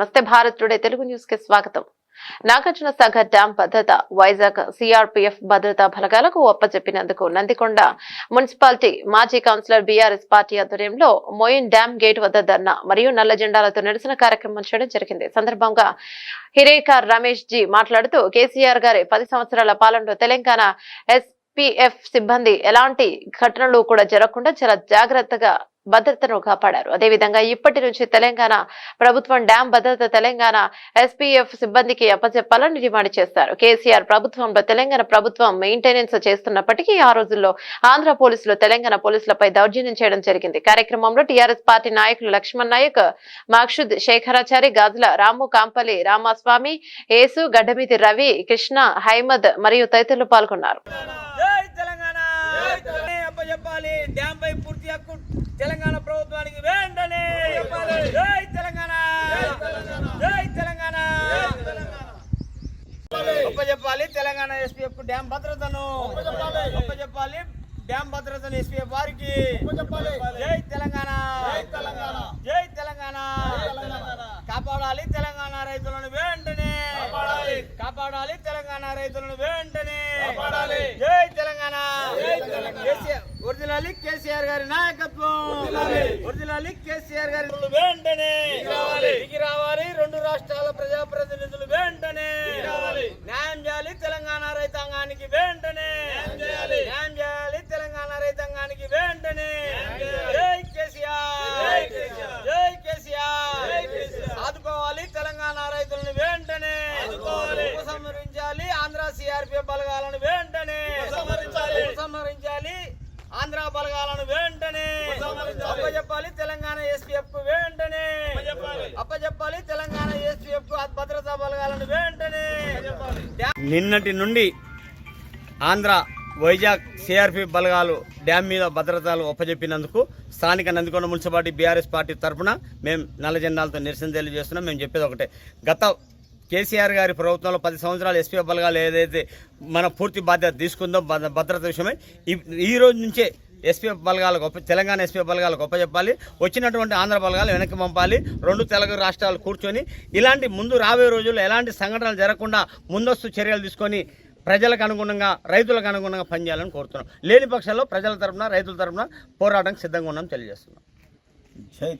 నమస్తే భారత్ టుడే తెలుగు న్యూస్కి స్వాగతం. నాగార్జున సాగర్ డ్యాం భద్రత వైజాగ్ సిఆర్పీఎఫ్ భద్రతా బలగాలకు ఒప్పచెప్పినందుకు నందికొండ మున్సిపాలిటీ మాజీ కౌన్సిలర్ బీఆర్ఎస్ పార్టీ ఆధ్వర్యంలో మోయిన్ డ్యాం గేట్ వద్ద ధర్నా మరియు నల్ల జెండాలతో నిరసన కార్యక్రమం చేయడం జరిగింది. సందర్భంగా హిరేకార్ రమేష్ జీ మాట్లాడుతూ కేసీఆర్ గారి పది సంవత్సరాల పాలనలో తెలంగాణ ఎస్పీఎఫ్ సిబ్బంది ఎలాంటి ఘటనలు కూడా జరగకుండా చాలా జాగ్రత్తగా భద్రతను కాపాడారు. అదేవిధంగా ఇప్పటి నుంచి తెలంగాణ ప్రభుత్వం డ్యాం భద్రత తెలంగాణ ఎస్పీఎఫ్ సిబ్బందికి అప్పచెప్పాలని డిమాండ్ చేస్తారు. కేసీఆర్ ప్రభుత్వంలో తెలంగాణ ప్రభుత్వం మెయింటెనెన్స్ చేస్తున్నప్పటికీ ఆ రోజుల్లో ఆంధ్ర పోలీసులు తెలంగాణ పోలీసులపై దౌర్జన్యం చేయడం జరిగింది. కార్యక్రమంలో టీఆర్ఎస్ పార్టీ నాయకులు లక్ష్మణ్ నాయక్ మాక్షుద్ శేఖరాచారి గాజుల రాము కాంపల్లి రామస్వామి యేసు గడ్డమీది రవి కృష్ణ హైమద్ మరియు తదితరులు పాల్గొన్నారు. అప్పచెప్పాలి డ్యామ్ పై పూర్తి హక్కు తెలంగాణ ప్రభుత్వానికి వెంటనే జై తెలంగాణ. జై తెలంగాణ. అప్పచెప్పాలి తెలంగాణ ఎస్పీఎఫ్కు డ్యామ్ భద్రతను. అప్పచెప్పాలి డ్యామ్ భద్రతను ఎస్పీఎఫ్ వారికి. జై తెలంగాణ. జై తెలంగాణ. కాపాడాలి తెలంగాణ రైతులను వెంటనే కాపాడాలి తెలంగాణ రైతులను వెంటనే జై తెలంగాణ. ఒరిజినల్ కేసీఆర్ గారి నాయకత్వం. ఒరిజినల్ కేసీఆర్ గారి వెంటనే. దిగి రావాలి. రెండు రాష్ట్రాల ప్రజాప్రతినిధులు వెంటనే. న్యాయం చేయాలి తెలంగాణ రైతాంగానికి వెంటనే. న్యాయం చేయాలి. తెలంగాణ రైతాంగానికి వెంటనే. జై కేసీఆర్. జై కేసీఆర్. ఆదుకోవాలి తెలంగాణ రైతులను వెంటనే. ఉపసంహరించాలి ఆంధ్ర సిఆర్పిఎఫ్ బలగాలను వెంటనే. ఉపసంహరించాలి ఆంధ్ర బలగాలను వెంటనే అప్పచెప్పాలి తెలంగాణ ఎస్పీఎఫ్కు వెంటనే అప్పచెప్పాలి తెలంగాణ ఎస్పీఎఫ్ భద్రతా బలగాలను వెంటనే. నిన్నటి నుండి ఆంధ్ర వైజాగ్ సిఆర్పి బలగాలు డ్యామ్ మీద భద్రతలు ఒప్పజెప్పినందుకు స్థానిక నందికొండ మున్సిపాలిటీ బీఆర్ఎస్ పార్టీ తరఫున మేము నల్ల జెండాలతో నిరసన తెలియజేస్తున్నాం. మేము చెప్పేది ఒకటే. గత కేసీఆర్ గారి ప్రభుత్వంలో పది సంవత్సరాలు ఎస్పీ బలగాలు ఏదైతే మన పూర్తి బాధ్యత తీసుకుందో భద్ర- భద్రత విషయమై. ఈ- రోజు నుంచే ఎస్పీఎఫ్ బలగాల గొప్ప తెలంగాణ ఎస్పీ బలగాల గొప్ప చెప్పాలి. వచ్చినటువంటి ఆంధ్ర బలగాలు వెనక్కి పంపాలి. రెండు తెలుగు రాష్ట్రాలు కూర్చొని ఇలాంటి ముందు రాబోయే రోజుల్లో ఎలాంటి సంఘటనలు జరగకుండా ముందస్తు చర్యలు తీసుకొని ప్రజలకు అనుగుణంగా రైతులకు అనుగుణంగా పనిచేయాలని కోరుతున్నాం. లేని పక్షంలో ప్రజల తరఫున రైతుల తరపున పోరాటం సిద్ధంగా ఉన్నాం తెలియజేస్తున్నాం.